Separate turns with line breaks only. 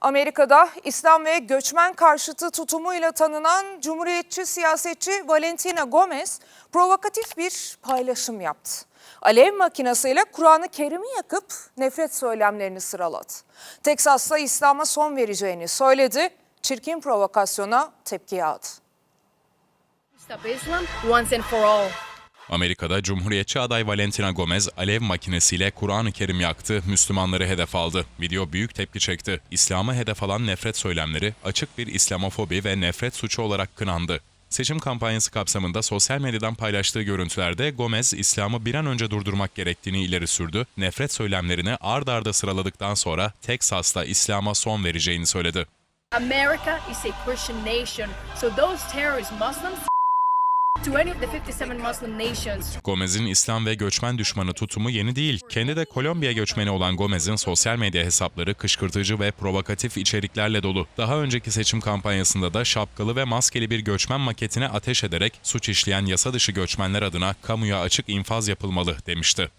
Amerika'da İslam ve göçmen karşıtı tutumuyla tanınan Cumhuriyetçi siyasetçi Valentina Gomez provokatif bir paylaşım yaptı. Alev makinesiyle Kur'an-ı Kerim'i yakıp nefret söylemlerini sıraladı. Teksas'ta İslam'a son vereceğini söyledi, çirkin provokasyona tepki
Islam once and for all.
Amerika'da Cumhuriyetçi aday Valentina Gomez alev makinesiyle Kur'an-ı Kerim yaktı, Müslümanları hedef aldı. Video büyük tepki çekti. İslam'ı hedef alan nefret söylemleri açık bir İslamofobi ve nefret suçu olarak kınandı. Seçim kampanyası kapsamında sosyal medyadan paylaştığı görüntülerde Gomez, İslam'ı bir an önce durdurmak gerektiğini ileri sürdü. Nefret söylemlerini ard arda sıraladıktan sonra Teksas'ta İslam'a son vereceğini söyledi.
America is a Christian nation, so those terrorist Muslims
Gomez'in İslam ve göçmen düşmanı tutumu yeni değil. Kendi de Kolombiya göçmeni olan Gomez'in sosyal medya hesapları kışkırtıcı ve provokatif içeriklerle dolu. Daha önceki seçim kampanyasında da şapkalı ve maskeli bir göçmen maketine ateş ederek suç işleyen yasa dışı göçmenler adına kamuya açık infaz yapılmalı demişti.